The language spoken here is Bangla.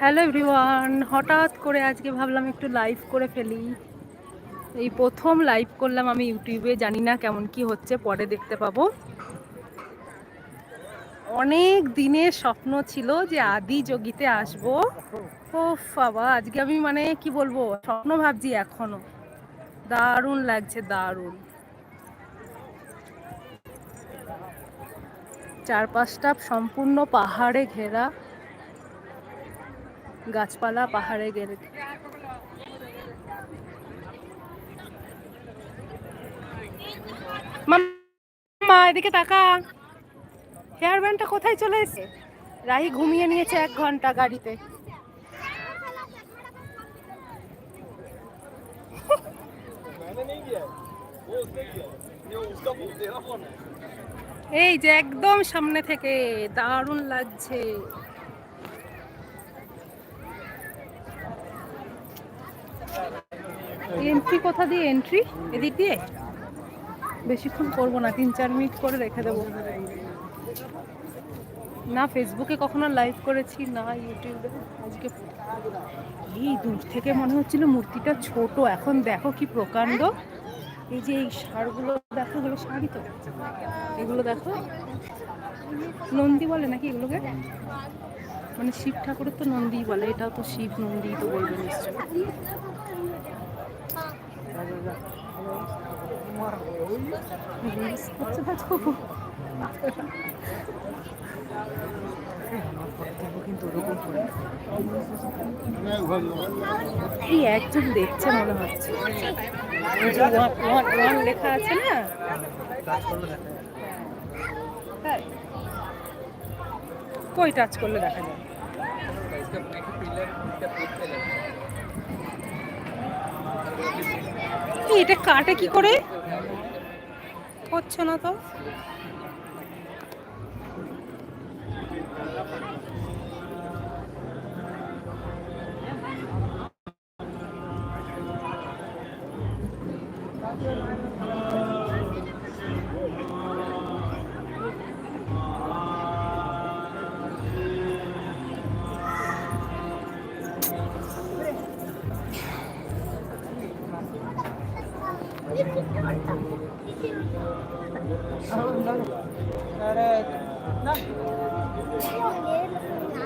হ্যালো এভরিওয়ান হঠাৎ করে আজকে ভাবলাম একটু লাইভ করে ফেলি। এই প্রথম লাইভ করলাম আমি ইউটিউবে, জানি না কেমন কি হচ্ছে, পরে দেখতে পাবো। অনেক দিনের স্বপ্ন ছিল যে আদি যোগীতে আসব। ও বাবা, আজকে আমি মানে কি বলব, স্বপ্ন ভাবছি এখনও। দারুণ লাগছে, দারুণ। চারপাশটা সম্পূর্ণ পাহাড়ে ঘেরা। গাছপালা পাহাড়ে ঘেরে। এদিকে তাকা। হেয়ার ব্যান্ডটা কোথায় চলে এসে রাহি ঘুমিয়ে নিয়েছে এক ঘণ্টা গাড়িতে। এই যে একদম সামনে থেকে, দারুণ লাগছে। এন্ট্রি কোথা দিয়ে? এন্ট্রি এদিক দিয়ে? বেশিক্ষণ করব না, তিন চার মিনিট করে রেখে দেবো। না ফেসবুকে কখনো লাইভ করেছি, না ইউটিউবে আজকে এই দূর থেকে মনে হচ্ছিল মূর্তিটা ছোট, এখন দেখো কি প্রকাণ্ড। এই যে এই সারগুলো দেখো, এগুলো শাড়ি তো। এগুলো দেখো। নন্দী বলে নাকি এগুলোকে? মানে শিব ঠাকুরের তো নন্দী বলে, এটাও তো শিব নন্দী তো বলবে নিশ্চয় এই একজন দেখছে মনে হচ্ছে। লেখা আছে না? কই টাচ করলে দেখা যায়? এটা কাটে কি করে? করছে না তো Thank you. 好那